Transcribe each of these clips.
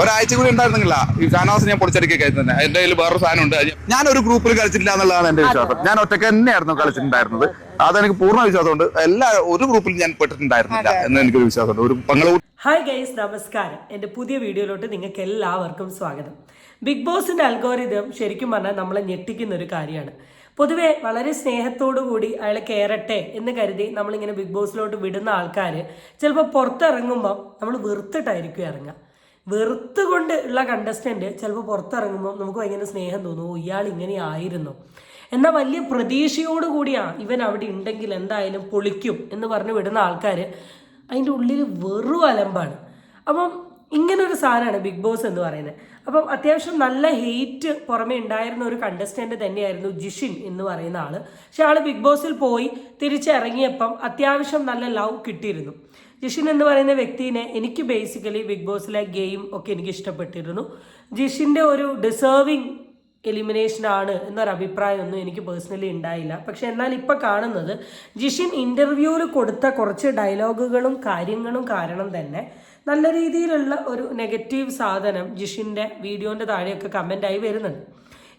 ഒരാഴ്ച കൂടി ഉണ്ടായിരുന്നില്ല ഈ ഷാനവാസ് ഞാൻ പൊളിച്ചടിക്കൊക്കെ തന്നെ എന്റെ കയ്യിൽ വേറൊരു സാധനം ഉണ്ട്. ഞാൻ ഒരു ഗ്രൂപ്പിൽ കളിച്ചിട്ടില്ല എന്നുള്ളതാണ് എന്റെ വിശ്വാസം. ഞാൻ ഒറ്റയ്ക്ക് തന്നെയായിരുന്നു കളിച്ചിട്ടുണ്ടായിരുന്നത്. അതെനിക്ക് പൂർണ വിശ്വാസമുണ്ട്. എല്ലാ ഒരു ഗ്രൂപ്പിൽ ഞാൻ പെട്ടിട്ടുണ്ടായിരുന്നില്ല എന്ന് എനിക്കൊരു വിശ്വാസമുണ്ട്. ഒരു പങ്ങള ഹായ് ഗൈസ് നമസ്കാരം. എന്റെ പുതിയ വീഡിയോയിലോട്ട് നിങ്ങൾക്ക് എല്ലാവർക്കും സ്വാഗതം. ബിഗ് ബോസിന്റെ അൽഗോരിതം ശരിക്കും പറഞ്ഞാൽ നമ്മളെ ഞെട്ടിക്കുന്ന ഒരു കാര്യമാണ്. പൊതുവെ വളരെ സ്നേഹത്തോടു കൂടി അയാളെ കയറട്ടെ എന്ന് കരുതി നമ്മളിങ്ങനെ ബിഗ് ബോസിലോട്ട് വിടുന്ന ആൾക്കാർ ചിലപ്പോൾ പുറത്തിറങ്ങുമ്പോൾ നമ്മൾ വെറുത്തിട്ടായിരിക്കും ഇറങ്ങുക. വെറുത്തുകൊണ്ട് ഉള്ള കണ്ടസ്റ്റന്റ് ചിലപ്പോൾ പുറത്തിറങ്ങുമ്പോൾ നമുക്ക് ഭയങ്കര സ്നേഹം തോന്നും ഇയാൾ ഇങ്ങനെ ആയിരുന്നു. എന്നാൽ വലിയ പ്രതീക്ഷയോട് കൂടിയാണ് ഇവൻ അവിടെ ഉണ്ടെങ്കിൽ എന്തായാലും പൊളിക്കും എന്ന് പറഞ്ഞ് വിടുന്ന ആൾക്കാർ അതിന്റെ ഉള്ളിൽ വെറും അലമ്പാണ്. അപ്പം ഇങ്ങനൊരു സാധനമാണ് ബിഗ് ബോസ് എന്ന് പറയുന്നത്. അപ്പം അത്യാവശ്യം നല്ല ഹെയ്റ്റ് പുറമേ ഉണ്ടായിരുന്ന ഒരു കണ്ടസ്റ്റന്റ് തന്നെയായിരുന്നു ജിഷിൻ എന്ന് പറയുന്ന ആൾ പക്ഷെ ആൾ ബിഗ് ബോസിൽ പോയി തിരിച്ചിറങ്ങിയപ്പം അത്യാവശ്യം നല്ല ലവ് കിട്ടിയിരുന്നു. ജിഷിൻ എന്ന് പറയുന്ന വ്യക്തിനെ എനിക്ക് ബേസിക്കലി ബിഗ് ബോസിലെ ഗെയിം ഒക്കെ എനിക്ക് ഇഷ്ടപ്പെട്ടിരുന്നു. ജിഷിന്റെ ഒരു ഡിസേർവിങ് എലിമിനേഷൻ ആണ് എന്നൊരു അഭിപ്രായമൊന്നും എനിക്ക് പേഴ്സണലി ഉണ്ടായില്ല. പക്ഷെ എന്നാൽ ഇപ്പോൾ കാണുന്നത് ജിഷിൻ ഇന്റർവ്യൂവിൽ കൊടുത്ത കുറച്ച് ഡയലോഗുകളും കാര്യങ്ങളും കാരണം തന്നെ നല്ല രീതിയിലുള്ള ഒരു നെഗറ്റീവ് സാധനം ജിഷിന്റെ വീഡിയോന്റെ താഴെയൊക്കെ കമന്റായി വരുന്നുണ്ട്.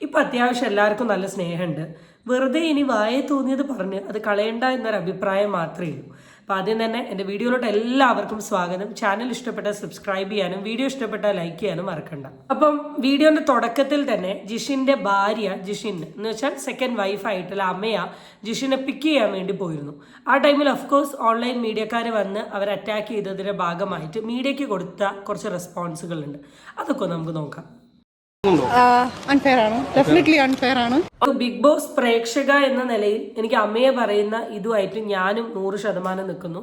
ഇപ്പം അത്യാവശ്യം എല്ലാവർക്കും നല്ല സ്നേഹമുണ്ട്. വെറുതെ ഇനി വായെ തോന്നിയത് പറഞ്ഞ് അത് കളയണ്ട എന്നൊരു അഭിപ്രായം മാത്രമേ ഉള്ളൂ. അപ്പോൾ ആദ്യം തന്നെ എന്റെ വീഡിയോയിലോട്ട് എല്ലാവർക്കും സ്വാഗതം. ചാനൽ ഇഷ്ടപ്പെട്ടാൽ സബ്സ്ക്രൈബ് ചെയ്യാനും വീഡിയോ ഇഷ്ടപ്പെട്ടാൽ ലൈക്ക് ചെയ്യാനും മറക്കണ്ട. അപ്പം വീഡിയോന്റെ തുടക്കത്തിൽ തന്നെ ജിഷിന്റെ ഭാര്യ ജിഷിൻ എന്ന് വെച്ചാൽ സെക്കൻഡ് വൈഫായിട്ടുള്ള അമ്മയ ജിഷിനെ പിക്ക് ചെയ്യാൻ വേണ്ടി പോയിരുന്നു. ആ ടൈമിൽ ഓഫ്കോഴ്സ് ഓൺലൈൻ മീഡിയക്കാർ വന്ന് അവർ അറ്റാക്ക് ചെയ്തതിന്റെ ഭാഗമായിട്ട് മീഡിയയ്ക്ക് കൊടുത്ത കുറച്ച് റെസ്പോൺസുകളുണ്ട് അതൊക്കെ നമുക്ക് നോക്കാം. അൺഫെയർ ആണ്. ഡെഫിനറ്റ്ലി അൺഫെയർ ആണ്. ബിഗ് ബോസ് പ്രേക്ഷക എന്ന നിലയിൽ എനിക്ക് അമ്മയെ പറയുന്ന ഇതുമായിട്ട് ഞാനും നൂറ് ശതമാനം നിൽക്കുന്നു.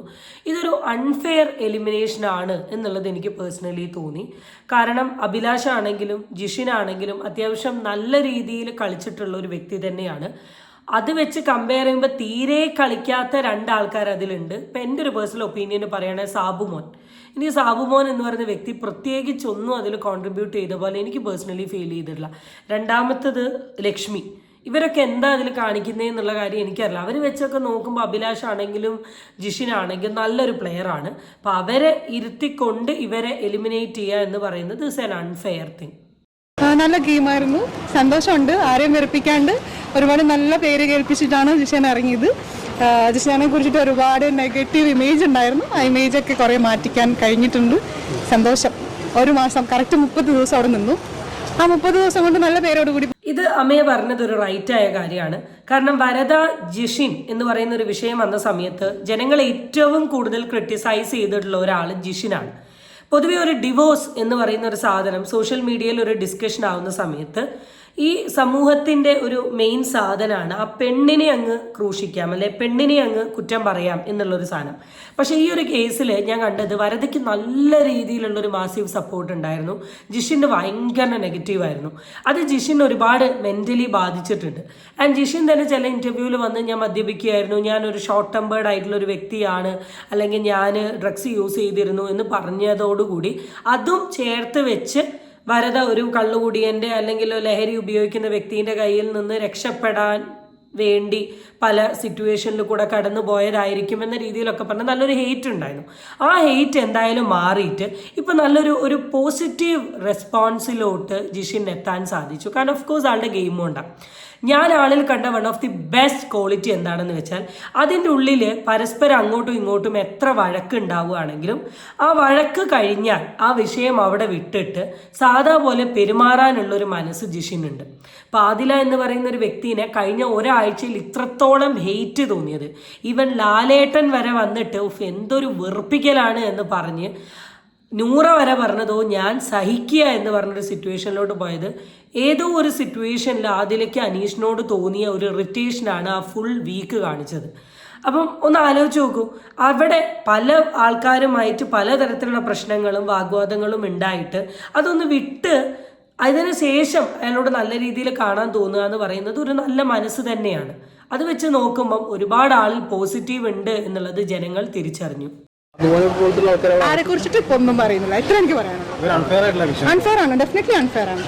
ഇതൊരു അൺഫെയർ എലിമിനേഷൻ ആണ് എന്നുള്ളത് എനിക്ക് പേഴ്സണലി തോന്നി. കാരണം അഭിലാഷ് ആണെങ്കിലും ജിഷിനാണെങ്കിലും അത്യാവശ്യം നല്ല രീതിയിൽ കളിച്ചിട്ടുള്ള ഒരു വ്യക്തി തന്നെയാണ്. അത് വെച്ച് കമ്പയർ ചെയ്യുമ്പോൾ തീരെ കളിക്കാത്ത രണ്ടാൾക്കാർ അതിലുണ്ട്. ഇപ്പം എന്റെ ഒരു പേഴ്സണൽ ഒപ്പീനിയൻ പറയുകയാണെങ്കിൽ സാബുമോൻ. എനിക്ക് സാബുമോൻ എന്ന് പറയുന്ന വ്യക്തി പ്രത്യേകിച്ച് ഒന്നും അതിൽ കോൺട്രിബ്യൂട്ട് ചെയ്ത പോലെ എനിക്ക് പേഴ്സണലി ഫീൽ ചെയ്തിട്ടില്ല. രണ്ടാമത്തത് ലക്ഷ്മി. ഇവരൊക്കെ എന്താ അതിൽ കാണിക്കുന്നത് എന്നുള്ള കാര്യം എനിക്കറിയില്ല. അവർ വെച്ചൊക്കെ നോക്കുമ്പോൾ അഭിലാഷ് ആണെങ്കിലും ജിഷിനാണെങ്കിലും നല്ലൊരു പ്ലെയർ ആണ്. അപ്പോൾ അവരെ ഇരുത്തിക്കൊണ്ട് ഇവരെ എലിമിനേറ്റ് ചെയ്യുക എന്ന് പറയുന്നത് ഇസ് ആൻ അൺഫെയർ തിങ് നല്ല ഗെയിമായിരുന്നു സന്തോഷമുണ്ട്. ആരെയും വെറുപ്പിക്കാണ്ട് ഒരുപാട് നല്ല പേര് കേൾപ്പിച്ചിട്ടാണ് ജിഷൻ ഇറങ്ങിയത്. ആ, ജിഷാനെ കുറിച്ചിട്ട് ഒരുപാട് നെഗറ്റീവ് ഇമേജ് ഉണ്ടായിരുന്നു. ആ ഇമേജൊക്കെ കുറെ മാറ്റിക്കാൻ കഴിഞ്ഞിട്ടുണ്ട്. സന്തോഷം. ഒരു മാസം കറക്റ്റ് മുപ്പത് ദിവസം അവിടെ നിന്നു. ആ മുപ്പത് ദിവസം കൊണ്ട് നല്ല പേരോട് കൂടി ഇത് അമ്മയെ പറഞ്ഞത് ഒരു റൈറ്റ് ആയ കാര്യമാണ്. കാരണം വരദ ജിഷിൻ എന്ന് പറയുന്ന ഒരു വിഷയം വന്ന സമയത്ത് ജനങ്ങൾ ഏറ്റവും കൂടുതൽ ക്രിട്ടിസൈസ് ചെയ്തിട്ടുള്ള ഒരാൾ ജിഷിനാണ്. പൊതുവെ ഒരു ഡിവോഴ്സ് എന്ന് പറയുന്ന ഒരു സാധനം സോഷ്യൽ മീഡിയയിൽ ഒരു ഡിസ്കഷൻ ആവുന്ന സമയത്ത് ഈ സമൂഹത്തിന്റെ ഒരു മെയിൻ സാധനമാണ് ആ പെണ്ണിനെ അങ്ങ് ക്രൂശിക്കാം അല്ലെ? പെണ്ണിനെ അങ്ങ് കുറ്റം പറയാം എന്നുള്ളൊരു സാധനം. പക്ഷേ ഈ ഒരു കേസിൽ ഞാൻ കണ്ടത് വരതയ്ക്ക് നല്ല രീതിയിലുള്ള ഒരു മാസീവ് സപ്പോർട്ട് ഉണ്ടായിരുന്നു. ജിഷിന്റെ ഭയങ്കര നെഗറ്റീവായിരുന്നു അത് ജിഷിൻ ഒരുപാട് മെന്റലി ബാധിച്ചിട്ടുണ്ട്. ആൻഡ് ജിഷിൻ തന്നെ ചില ഇന്റർവ്യൂവിൽ വന്ന് ഞാൻ മദ്യപിക്കുകയായിരുന്നു. ഞാനൊരു ഷോർട്ട് ടെമ്പേർഡ് ആയിട്ടുള്ള ഒരു വ്യക്തിയാണ്. അല്ലെങ്കിൽ ഞാൻ ഡ്രഗ്സ് യൂസ് ചെയ്തിരുന്നു എന്ന് പറഞ്ഞതോടുകൂടി അതും ചേർത്ത് വെച്ച് വരത ഒരു കള്ളുകുടിയന്റെ അല്ലെങ്കിൽ ലഹരി ഉപയോഗിക്കുന്ന വ്യക്തിന്റെ കയ്യിൽ നിന്ന് രക്ഷപ്പെടാൻ വേണ്ടി പല സിറ്റുവേഷനിൽ കൂടെ കടന്നു പോയതായിരിക്കും എന്ന രീതിയിലൊക്കെ പറഞ്ഞ് നല്ലൊരു ഹെയ്റ്റ് ഉണ്ടായിരുന്നു. ആ ഹെയ്റ്റ് എന്തായാലും മാറിയിട്ട് ഇപ്പം നല്ലൊരു ഒരു പോസിറ്റീവ് റെസ്പോൺസിലോട്ട് ജിഷിൻ എത്താൻ സാധിച്ചു. കാരണം ഓഫ് കോഴ്സ് ആളുടെ ഗെയിം കൊണ്ടാണ് ഞാൻ ആളിൽ കണ്ട one of the best quality എന്താണെന്ന് വെച്ചാൽ അതിന്റെ ഉള്ളിൽ പരസ്പരം അങ്ങോട്ടും ഇങ്ങോട്ടും എത്ര വഴക്ക് ഉണ്ടാവുകയാണെങ്കിലും ആ വഴക്ക് കഴിഞ്ഞാൽ ആ വിഷയം അവിടെ വിട്ടിട്ട് സാധാ പോലെ പെരുമാറാനുള്ള ഒരു മനസ്സ് ജിഷിനുണ്ട്. പാതില എന്ന് പറയുന്ന ഒരു വ്യക്തിനെ കഴിഞ്ഞ ഒരാഴ്ചയിൽ ഇത്രത്തോളം ഹെയ്റ്റ് തോന്നിയത്. ഈവൻ ലാലേട്ടൻ വരെ വന്നിട്ട് എന്തൊരു വെറുപ്പിക്കലാണ് എന്ന് പറഞ്ഞ് നൂറ വരെ പറഞ്ഞതോ ഞാൻ സഹിക്കുക എന്ന് പറഞ്ഞൊരു സിറ്റുവേഷനിലോട്ട് പോയത്. ഏതോ ഒരു സിറ്റുവേഷനിൽ ആദിലേക്ക് അനീഷിനോട് തോന്നിയ ഒരു ഇറിറ്റേഷനാണ് ആ ഫുൾ വീക്ക് കാണിച്ചത്. അപ്പം ഒന്ന് ആലോചിച്ച് നോക്കൂ. അവിടെ പല ആൾക്കാരുമായിട്ട് പലതരത്തിലുള്ള പ്രശ്നങ്ങളും വാഗ്വാദങ്ങളും ഉണ്ടായിട്ട് അതൊന്ന് വിട്ട് അതിനുശേഷം അയാളോട് നല്ല രീതിയിൽ കാണാൻ തോന്നുക എന്ന് പറയുന്നത് ഒരു നല്ല മനസ്സ് തന്നെയാണ്. അത് വെച്ച് നോക്കുമ്പം ഒരുപാട് ആളിൽ പോസിറ്റീവ് ഉണ്ട് എന്നുള്ളത് ജനങ്ങൾ തിരിച്ചറിഞ്ഞു. ആരെ കുറിച്ചിട്ട് ഇപ്പൊ ഒന്നും പറയുന്നില്ല. ഇത്ര എനിക്ക് പറയാനുള്ളത് അൺഫെയർ ആണ്. ഡെഫിനറ്റ്ലി അൺഫെയർ ആണ്.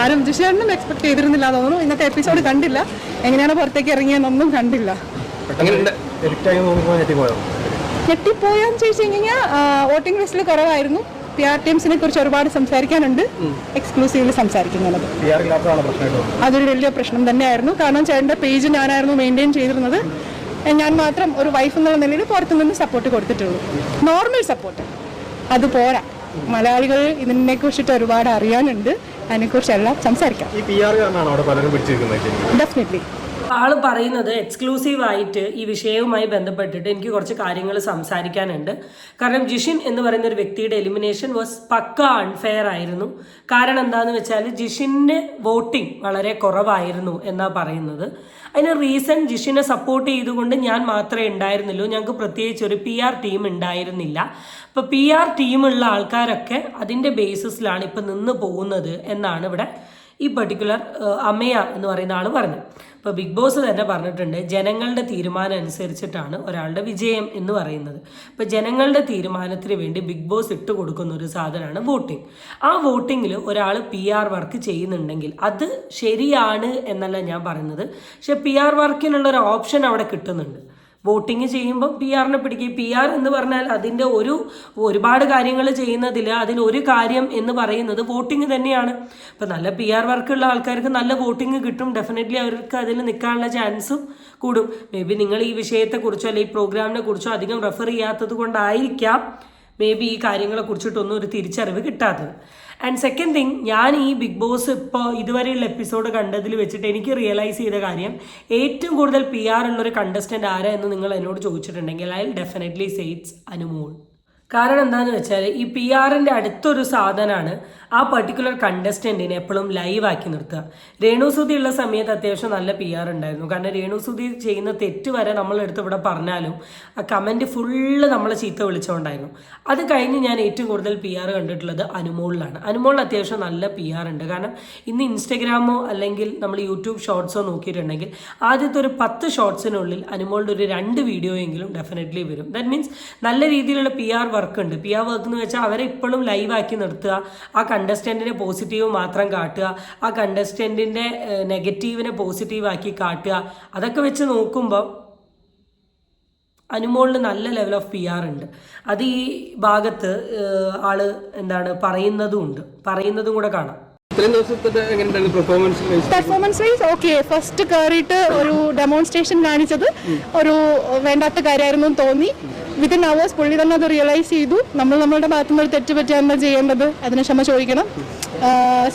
ആരും ജിഷാനും എക്സ്പെക്ട് ചെയ്തിരുന്നില്ല തോന്നുന്നു ഇന്നത്തെ എപ്പിസോഡ് കണ്ടില്ല. എങ്ങനെയാണ് പുറത്തേക്ക് ഇറങ്ങിയെന്നൊന്നും കണ്ടില്ല. ഞെട്ടിപ്പോയാന്ന് ചോദിച്ചു കഴിഞ്ഞാൽ വോട്ടിംഗ് ലിസ്റ്റിൽ കുറവായിരുന്നു. പി ആർ ടീംസിനെ കുറിച്ച് ഒരുപാട് സംസാരിക്കാനുണ്ട്. എക്സ്ക്ലൂസീവിൽ സംസാരിക്കുന്നത് അതൊരു വലിയ പ്രശ്നം തന്നെയായിരുന്നു. കാരണം ചേട്ടന്റെ പേജ് ഞാനായിരുന്നു മെയിന്റെയിൻ ചെയ്തിരുന്നത്. ഞാൻ മാത്രം ഒരു വൈഫ് എന്നുള്ള നിലയിൽ പുറത്തു നിന്ന് സപ്പോർട്ട് കൊടുത്തിട്ടുള്ളൂ. നോർമൽ സപ്പോർട്ട് അത് പോരാ. മലയാളികൾ ഇതിനെ കുറിച്ചിട്ട് ഒരുപാട് അറിയാനുണ്ട്. അതിനെക്കുറിച്ചെല്ലാം സംസാരിക്കാം. ഡെഫിനറ്റ്ലി ആൾ പറയുന്നത് എക്സ്ക്ലൂസീവ് ആയിട്ട് ഈ വിഷയവുമായി ബന്ധപ്പെട്ടിട്ട് എനിക്ക് കുറച്ച് കാര്യങ്ങൾ സംസാരിക്കാനുണ്ട്. കാരണം ജിഷിൻ എന്ന് പറയുന്ന ഒരു വ്യക്തിയുടെ എലിമിനേഷൻ വാസ് പക്ക അൺഫെയർ ആയിരുന്നു. കാരണം എന്താന്ന് വെച്ചാൽ ജിഷിന്റെ വോട്ടിംഗ് വളരെ കുറവായിരുന്നു എന്നാ പറയുന്നത്. അതിന് റീസൺ ജിഷിനെ സപ്പോർട്ട് ചെയ്തുകൊണ്ട് ഞാൻ മാത്രമേ ഉണ്ടായിരുന്നുള്ളൂ. ഞങ്ങൾക്ക് പ്രത്യേകിച്ച് ഒരു പി ആർ ടീം ഉണ്ടായിരുന്നില്ല. അപ്പോൾ പി ആർ ടീമുള്ള ആൾക്കാരൊക്കെ അതിന്റെ ബേസിസിലാണ് ഇപ്പം നിന്ന് പോകുന്നത് എന്നാണ് ഇവിടെ ഈ പെർട്ടിക്കുലർ അമ്മയ എന്ന് പറയുന്ന ആൾ പറഞ്ഞു. ഇപ്പോൾ ബിഗ് ബോസ് തന്നെ പറഞ്ഞിട്ടുണ്ട് ജനങ്ങളുടെ തീരുമാനം അനുസരിച്ചിട്ടാണ് ഒരാളുടെ വിജയം എന്ന് പറയുന്നത്. ഇപ്പോൾ ജനങ്ങളുടെ തീരുമാനത്തിന് വേണ്ടി ബിഗ് ബോസ് ഇട്ട് കൊടുക്കുന്ന ഒരു സാധനമാണ് വോട്ടിംഗ്. ആ വോട്ടിങ്ങിൽ ഒരാൾ പി ആർ വർക്ക് ചെയ്യുന്നുണ്ടെങ്കിൽ അത് ശരിയാണ് എന്നല്ല ഞാൻ പറയുന്നത്. പക്ഷെ പി ആർ വർക്കിനുള്ള ഒരു ഓപ്ഷൻ അവിടെ കിട്ടുന്നുണ്ട്. വോട്ടിംഗ് ചെയ്യുമ്പോൾ പി ആറിനെ പിടിക്കും. പി ആർ എന്ന് പറഞ്ഞാൽ അതിന്റെ ഒരു ഒരുപാട് കാര്യങ്ങൾ ചെയ്യുന്നതിൽ അതിൽ ഒരു കാര്യം എന്ന് പറയുന്നത് വോട്ടിംഗ് തന്നെയാണ്. ഇപ്പം നല്ല പി ആർ വർക്കുള്ള ആൾക്കാർക്ക് നല്ല വോട്ടിംഗ് കിട്ടും. ഡെഫിനറ്റ്ലി അവർക്ക് അതിൽ നിൽക്കാനുള്ള ചാൻസും കൂടും. മേ ബി നിങ്ങൾ ഈ വിഷയത്തെക്കുറിച്ചോ അല്ലെങ്കിൽ ഈ പ്രോഗ്രാമിനെ കുറിച്ചോ അധികം റെഫർ ചെയ്യാത്തത് കൊണ്ടായിരിക്കാം. മേ ബി ഈ കാര്യങ്ങളെ കുറിച്ചിട്ടൊന്നും ഒരു തിരിച്ചറിവ് കിട്ടാത്തത്. ആൻഡ് സെക്കൻഡ് തിങ് ഞാൻ ഈ ബിഗ് ബോസ് ഇപ്പോൾ ഇതുവരെയുള്ള എപ്പിസോഡ് കണ്ടതിൽ വെച്ചിട്ട് എനിക്ക് റിയലൈസ് ചെയ്ത കാര്യം ഏറ്റവും കൂടുതൽ പി ആർ ഉള്ളൊരു കണ്ടസ്റ്റന്റ് ആരാ എന്ന് നിങ്ങൾ എന്നോട് ചോദിച്ചിട്ടുണ്ടെങ്കിൽ ഐ ഡെഫിനറ്റ്ലി സെയ്റ്റ്സ് അനുമോൾ കാരണം എന്താണെന്ന് വെച്ചാൽ ഈ പി ആറിന്റെ അടുത്തൊരു സാധനമാണ് ആ പർട്ടിക്കുലർ കണ്ടസ്റ്റന്റിനെ എപ്പോഴും ലൈവ് ആക്കി നിർത്തുക. രേണുസുതി ഉള്ള സമയത്ത് അത്യാവശ്യം നല്ല പി ആർ ഉണ്ടായിരുന്നു. കാരണം രേണുസുതി ചെയ്യുന്ന തെറ്റ് വരെ നമ്മളെടുത്ത് ഇവിടെ പറഞ്ഞാലും ആ കമന്റ് ഫുള്ള് നമ്മളെ ചീത്ത വിളിച്ചുകൊണ്ടായിരുന്നു അത് കഴിഞ്ഞ് ഞാൻ ഏറ്റവും കൂടുതൽ പി ആർ കണ്ടിട്ടുള്ളത് അനുമോളിലാണ്. അനുമോളിൽ അത്യാവശ്യം നല്ല പി ആർ ഉണ്ട്. കാരണം ഇന്ന് ഇൻസ്റ്റഗ്രാമോ അല്ലെങ്കിൽ നമ്മൾ യൂട്യൂബ് ഷോർട്സോ നോക്കിയിട്ടുണ്ടെങ്കിൽ ആദ്യത്തെ ഒരു പത്ത് ഷോർട്സിനുള്ളിൽ അനുമോളുടെ ഒരു രണ്ട് വീഡിയോ എങ്കിലും ഡെഫിനറ്റ്ലി വരും. ദാറ്റ് മീൻസ് നല്ല രീതിയിലുള്ള പി ആർ വർക്ക് ഉണ്ട്. പി ആർ വർക്ക് എന്ന് വെച്ചാൽ അവരെ ഇപ്പോഴും ലൈവ് ആക്കി നിർത്തുക. ആ കണ്ടസ്റ്റന്റിനെ പോസിറ്റീവ് മാത്രം കാട്ടുക ആ കണ്ടസ്റ്റന്റിന്റെ നെഗറ്റീവിനെ പോസിറ്റീവാക്കി കാട്ടുക അതൊക്കെ വെച്ച് നോക്കുമ്പോൾ അനുമോളിന് നല്ല ലെവൽ ഓഫ് പി ആർ ഉണ്ട്. അത് ഈ ഭാഗത്ത് ആൾ എന്താണ് പറയുന്നതും ഉണ്ട്. പറയുന്നതും കൂടെ കാണാം. പെർഫോമൻസ് വൈസ് ഓക്കെ ഫസ്റ്റ് കയറിയിട്ട് ഒരു ഡെമോൺസ്ട്രേഷൻ കാണിച്ചത്. ഒരു വേണ്ടാത്ത കാര്യമായിരുന്നു എന്ന് തോന്നി. വിത്തിൻ അവേഴ്സ് പുള്ളി തന്നെ അത് റിയലൈസ് ചെയ്തു. നമ്മൾ നമ്മളുടെ ഭാഗത്തുനിന്ന് ഒരു തെറ്റ് പറ്റിയാൽ എന്താ ചെയ്യേണ്ടത്? അതിന് ക്ഷമ ചോദിക്കണം.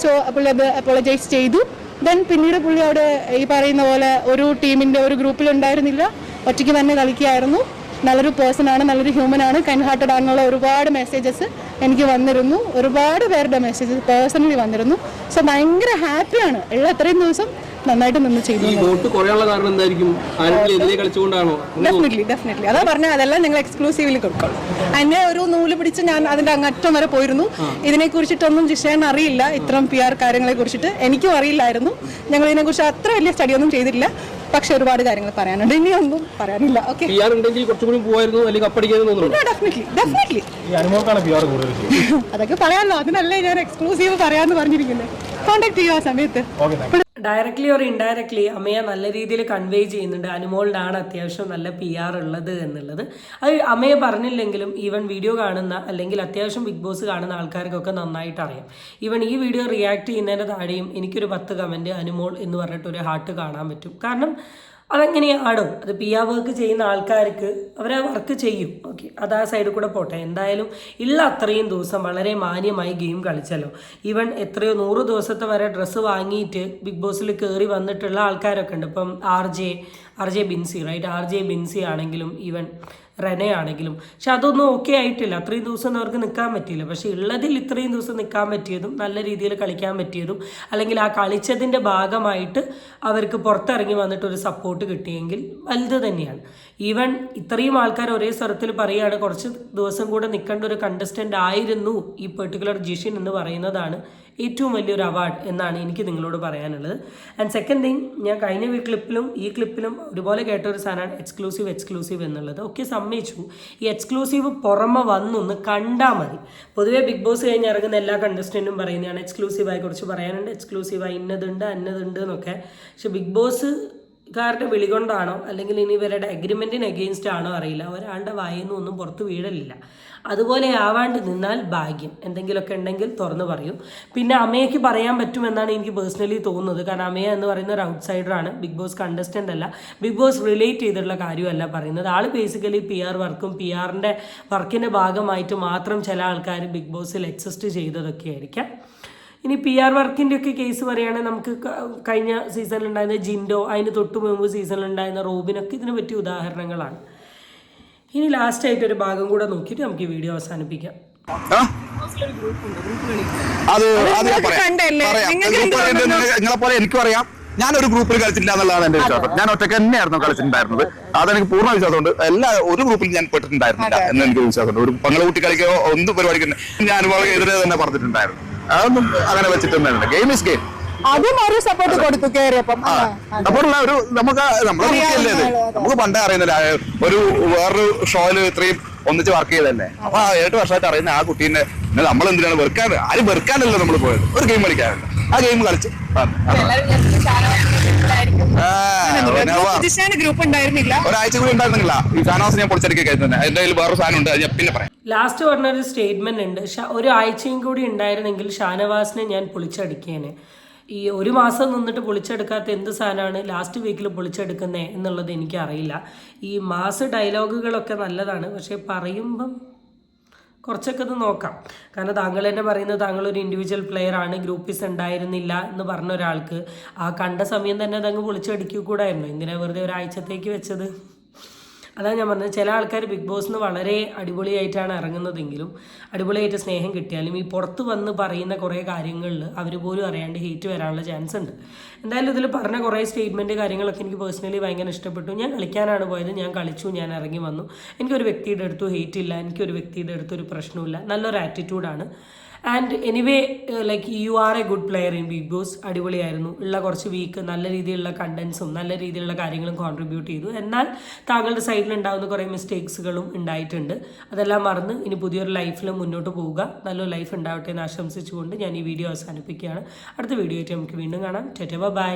സോ പുള്ളി അത് അപ്പോളജൈസ് ചെയ്തു. ദെൻ പിന്നീട് പുള്ളി അവിടെ ഈ പറയുന്ന പോലെ ഒരു ടീമിന്റെ ഒരു ഗ്രൂപ്പിൽ ഉണ്ടായിരുന്നില്ല. ഒറ്റയ്ക്ക് തന്നെ കളിക്കുകയായിരുന്നു. നല്ലൊരു പേഴ്സണാണ് ആണ് നല്ലൊരു ഹ്യൂമൻ ആണ്. കൈൻഡ് ഹാർട്ടഡ് ആണെന്നുള്ള ഒരുപാട് മെസ്സേജസ് എനിക്ക് വന്നിരുന്നു. ഒരുപാട് പേരുടെ മെസ്സേജസ് പേഴ്സണലി വന്നിരുന്നു. സോ ഭയങ്കര ഹാപ്പിയാണ് ഉള്ള അത്രയും ദിവസം നന്നായിട്ട് നിന്ന് ചെയ്തു വോട്ട് കുറയാനുള്ള കാരണം എന്തായിരിക്കും? ആരെങ്കിലും എതിരെ കളിച്ചുകൊണ്ടാണോ? ഡെഫിനറ്റ്ലി ഡെഫിനറ്റ്ലി അതാ പറഞ്ഞാൽ അതെല്ലാം ഞങ്ങൾ എക്സ്ക്ലൂസീവ്ലി കൊടുക്കണം. എന്നെ ഒരു നൂൽ പിടിച്ച് ഞാൻ അതിന്റെ അങ്ങറ്റം വരെ പോയിരുന്നു. ഇതിനെ കുറിച്ചിട്ടൊന്നും ജിഷേൻ അറിയില്ല. ഇത്തരം പി ആർ കാര്യങ്ങളെ കുറിച്ചിട്ട് എനിക്കും അറിയില്ലായിരുന്നു. ഞങ്ങൾ ഇതിനെക്കുറിച്ച് അത്ര വലിയ സ്റ്റഡി ഒന്നും ചെയ്തിട്ടില്ല. പക്ഷെ ഒരുപാട് കാര്യങ്ങൾ പറയാനുണ്ട്. ഇനിയൊന്നും പറയാനില്ല. ഓക്കെ ഡെഫിനറ്റ്ലി അതൊക്കെ പറയാമല്ലോ. അതിനല്ലേ ഞാൻ എക്സ്ക്ലൂസീവ് പറയാന്ന് പറഞ്ഞിരിക്കുന്നത് കോണ്ടാക്ട് ചെയ്യുക ആ സമയത്ത്. ഡയറക്ട്ലി ഓർ ഇൻഡയറക്ട്ലി അമ്മയെ നല്ല രീതിയിൽ കൺവേ ചെയ്യുന്നുണ്ട്. അനുമോളിനാണ് അത്യാവശ്യം നല്ല പി ആർ ഉള്ളത് എന്നുള്ളത്. അത് അമ്മയെ പറഞ്ഞില്ലെങ്കിലും ഈവൻ വീഡിയോ കാണുന്ന അല്ലെങ്കിൽ അത്യാവശ്യം ബിഗ് ബോസ് കാണുന്ന ആൾക്കാർക്കൊക്കെ നന്നായിട്ട് അറിയാം. ഈവൻ ഈ വീഡിയോ റിയാക്ട് ചെയ്യുന്നതിന്റെ താഴെയും എനിക്കൊരു പത്ത് കമന്റ് അനുമോൾ എന്ന് പറഞ്ഞിട്ട് ഒരു ഹാർട്ട് കാണാൻ പറ്റും. കാരണം അതെങ്ങനെയാണോ അത് പി ആർ വർക്ക് ചെയ്യുന്ന ആൾക്കാർക്ക് അവരെ വർക്ക് ചെയ്യും. ഓക്കെ അത് ആ സൈഡിൽ കൂടെ പോട്ടെ. എന്തായാലും ഇല്ല അത്രയും ദിവസം വളരെ മാന്യമായി ഗെയിം കളിച്ചല്ലോ. ഈവൻ എത്രയോ നൂറ് ദിവസത്തെ വരെ ഡ്രസ്സ് വാങ്ങിയിട്ട് ബിഗ് ബോസിൽ കയറി വന്നിട്ടുള്ള ആൾക്കാരൊക്കെ ഉണ്ട്. ഇപ്പം R J R J Binsy right R J Binsy ആണെങ്കിലും ഈവൻ റെനെ ആണെങ്കിലും. പക്ഷെ അതൊന്നും ഓക്കെ ആയിട്ടില്ല. അത്രയും ദിവസം അവർക്ക് നിൽക്കാൻ പറ്റിയില്ല. പക്ഷെ ഉള്ളതിൽ ഇത്രയും ദിവസം നിൽക്കാൻ പറ്റിയതും നല്ല രീതിയിൽ കളിക്കാൻ പറ്റിയതും അല്ലെങ്കിൽ ആ കളിച്ചതിന്റെ ഭാഗമായിട്ട് അവർക്ക് പുറത്തിറങ്ങി വന്നിട്ട് ഒരു സപ്പോർട്ട് കിട്ടിയെങ്കിൽ വലുത് തന്നെയാണ്. ഈവൻ ഇത്രയും ആൾക്കാർ ഒരേ സ്വരത്തിൽ പറയുകയാണ് കുറച്ച് ദിവസം കൂടെ നിൽക്കേണ്ട ഒരു കണ്ടസ്റ്റന്റ് ആയിരുന്നു ഈ പെർട്ടിക്കുലർ ജിഷിൻ എന്ന് പറയുന്നതാണ് ഏറ്റവും വലിയൊരു അവാർഡ് എന്നാണ് എനിക്ക് നിങ്ങളോട് പറയാനുള്ളത്. ആൻഡ് സെക്കൻഡ് തിങ് ഞാൻ കഴിഞ്ഞ ക്ലിപ്പിലും ഈ ക്ലിപ്പിലും ഒരുപോലെ കേട്ട ഒരു സാധനമാണ് എക്സ്ക്ലൂസീവ് എക്സ്ക്ലൂസീവ് എന്നുള്ളത്. ഒക്കെ സമ്മതിച്ചു. ഈ എക്സ്ക്ലൂസീവ് പുറമെ വന്നൊന്ന് കണ്ടാൽ മതി. പൊതുവേ ബിഗ് ബോസ് കഴിഞ്ഞ് ഇറങ്ങുന്ന എല്ലാ കണ്ടസ്റ്റന്റും പറയുന്നതാണ് എക്സ്ക്ലൂസീവായി കുറിച്ച് പറയാനുണ്ട്. എക്സ്ക്ലൂസീവായി ഇന്നതുണ്ട് അന്നതുണ്ട് എന്നൊക്കെ. പക്ഷെ ബിഗ് ബോസ് കാരുടെ വിളി കൊണ്ടാണോ അല്ലെങ്കിൽ ഇനി ഇവരുടെ അഗ്രിമെന്റിന് അഗെയിൻസ്റ്റ് ആണോ അറിയില്ല. ഒരാളുടെ വായിൽ നിന്നും ഒന്നും പുറത്ത് വീഴലില്ല. അതുപോലെ ആവാണ്ട് നിന്നാൽ ഭാഗ്യം. എന്തെങ്കിലുമൊക്കെ ഉണ്ടെങ്കിൽ തുറന്നു പറയും. പിന്നെ അമ്മയ്ക്ക് പറയാൻ പറ്റുമെന്നാണ് എനിക്ക് പേഴ്സണലി തോന്നുന്നത്. കാരണം അമ്മയ എന്ന് പറയുന്ന ഒരു ഔട്ട്സൈഡറാണ് ബിഗ് ബോസ് കണ്ടസ്റ്റന്റ് അല്ല. ബിഗ് ബോസ് റിലേറ്റ് ചെയ്തിട്ടുള്ള കാര്യമല്ല പറയുന്നത്. ആൾ ബേസിക്കലി പി ആർ വർക്കും പി ആറിന്റെ വർക്കിന്റെ ഭാഗമായിട്ട് മാത്രം ചില ആൾക്കാർ ബിഗ് ബോസിൽ എക്സിസ്റ്റ് ചെയ്തതൊക്കെ ആയിരിക്കാം. ഇനി പി ആർ വർക്കിന്റെ ഒക്കെ കേസ് പറയുകയാണെങ്കിൽ നമുക്ക് കഴിഞ്ഞ സീസണിൽ ഉണ്ടായിരുന്ന ജിൻഡോ അതിന് തൊട്ട് മുമ്പ് സീസണിൽ ഉണ്ടായിരുന്ന റോബിനൊക്കെ ഇതിനെ പറ്റിയ ഉദാഹരണങ്ങളാണ്. ഇനി ലാസ്റ്റ് ആയിട്ട് ഒരു ഭാഗം കൂടെ നോക്കിയിട്ട് നമുക്ക് ഈ വീഡിയോ അവസാനിപ്പിക്കാം. ഞാൻ ഒരു പോലെ എനിക്കും അറിയാം ഞാനൊരു ഗ്രൂപ്പിൽ കളിച്ചിട്ടില്ല എന്നുള്ളതാണ് എന്റെ വിശ്വാസം. ഞാൻ ഒറ്റയ്ക്ക് തന്നെയായിരുന്നു കളിച്ചിട്ടുണ്ടായിരുന്നത്. അതെനിക്ക് പൂർണ വിശ്വാസമുണ്ട്. എല്ലാ ഒരു ഗ്രൂപ്പിൽ ഞാൻ പെട്ടിട്ടുണ്ടായിരുന്നില്ല എന്ന് എനിക്ക് വിശ്വാസമുണ്ട്. ഒരു പങ്ങളെ കൂട്ടി കളിക്കോ ഒന്നും പരിപാടിക്കുന്നു ഞാൻ എതിരെ തന്നെ പറഞ്ഞിട്ടുണ്ടായിരുന്നു. അതൊന്നും അങ്ങനെ വെച്ചിട്ടൊന്നും ഗെയിം ഇസ് ഗെയിം അതും ഒരു സപ്പോർട്ട് കൊടുത്തു കയറിയപ്പം അപ്പോഴുള്ള ഒരു നമുക്ക് നമ്മുടെ കുട്ടിയല്ലേ നമുക്ക് പണ്ടേ അറിയുന്നില്ല. ഒരു വേറൊരു ഷോയിൽ ഇത്രയും ഒന്നിച്ച് വർക്ക് ചെയ്തല്ലേ അപ്പൊ ആ ഏട്ട് വർഷമായിട്ട് അറിയുന്ന ആ കുട്ടീനെ നമ്മൾ എന്തിനാണ് വെറുക്കാൻ ആരും വെറുക്കാനല്ലോ നമ്മൾ പോയത്. ഒരു ഗെയിം കളിക്കാനുണ്ട്. ആ ഗെയിം കളിച്ച്. ഗ്രൂപ്പ് ഉണ്ടായിരുന്നില്ല. ഒരാഴ്ച കൂടി ഉണ്ടായിരുന്നില്ല ഈ ഷാനവാസ് ഞാൻ പൊളിച്ചെടുക്കുക കഴിഞ്ഞു എന്റെ കയ്യിൽ വേറെ സാധനം ഉണ്ട് ഞാൻ പിന്നെ പറയാം. ലാസ്റ്റ് പറഞ്ഞൊരു സ്റ്റേറ്റ്മെന്റ് ഉണ്ട്. ഒരാഴ്ചയും കൂടി ഉണ്ടായിരുന്നെങ്കിൽ ഷാനവാസിനെ ഞാൻ പൊളിച്ചടുക്കിയേനെ ഈ ഒരു മാസം നിന്നിട്ട് പൊളിച്ചെടുക്കാത്ത എന്ത് സാധനമാണ് ലാസ്റ്റ് വീക്കിൽ പൊളിച്ചെടുക്കുന്നത് എന്നുള്ളത് എനിക്കറിയില്ല. ഈ മാസ് ഡയലോഗുകളൊക്കെ നല്ലതാണ്. പക്ഷേ പറയുമ്പം കുറച്ചൊക്കെ ഒന്ന് നോക്കാം. കാരണം താങ്കൾ തന്നെ പറയുന്നത് താങ്കൾ ഒരു ഇൻഡിവിജ്വൽ പ്ലെയർ ആണ് ഗ്രൂപ്പീസ് ഉണ്ടായിരുന്നില്ല എന്ന് പറഞ്ഞ ഒരാൾക്ക് ആ കണ്ട സമയം തന്നെ അതങ്ങ് പൊളിച്ചടിക്കൂടായിരുന്നു എന്തിനാ വെറുതെ ഒരാഴ്ചത്തേക്ക് വെച്ചത്? അതാണ് ഞാൻ പറഞ്ഞത് ചില ആൾക്കാർ ബിഗ് ബോസിന് വളരെ അടിപൊളിയായിട്ടാണ് ഇറങ്ങുന്നതെങ്കിലും അടിപൊളിയായിട്ട് സ്നേഹം കിട്ടിയാലും ഈ പുറത്ത് വന്ന് പറയുന്ന കുറേ കാര്യങ്ങളിൽ അവർ പോലും അറിയാണ്ട് ഹേറ്റ് വരാനുള്ള ചാൻസ് ഉണ്ട്. എന്തായാലും ഇതിൽ പറഞ്ഞ കുറേ സ്റ്റേറ്റ്മെന്റ് കാര്യങ്ങളൊക്കെ എനിക്ക് പേഴ്സണലി ഭയങ്കര ഇഷ്ടപ്പെട്ടു. ഞാൻ കളിക്കാനാണ് പോയത്. ഞാൻ കളിച്ചു. ഞാൻ ഇറങ്ങി വന്നു. എനിക്കൊരു വ്യക്തിയുടെ അടുത്തു ഹേറ്റ് ഇല്ല. എനിക്കൊരു വ്യക്തിയുടെ അടുത്തൊരു പ്രശ്നമില്ല നല്ലൊരു ആറ്റിറ്റ്യൂഡാണ് and anyway like you are a good player in big boss അടിപൊളിയായിരുന്നു. ഉള്ള കുറച്ച് വീക്ക് നല്ല രീതിയിലുള്ള കണ്ടൻസും നല്ല രീതിയിലുള്ള കാര്യങ്ങളും കോൺട്രിബ്യൂട്ട് ചെയ്തു. എന്നാൽ താങ്കളുടെ സൈഡിൽ ഉണ്ടാകുന്ന കുറേ മിസ്റ്റേക്സുകളും ഉണ്ടായിട്ടുണ്ട്. അതെല്ലാം മറന്ന് ഇനി പുതിയൊരു ലൈഫിൽ മുന്നോട്ട് പോവുക. നല്ലൊരു ലൈഫ് ഉണ്ടാവട്ടെ എന്ന് ആശംസിച്ചുകൊണ്ട് ഞാൻ ഈ വീഡിയോ അവസാനിപ്പിക്കുകയാണ്. അടുത്ത വീഡിയോ ആയിട്ട് നമുക്ക് വീണ്ടും കാണാം. ടെറ്റ ബൈ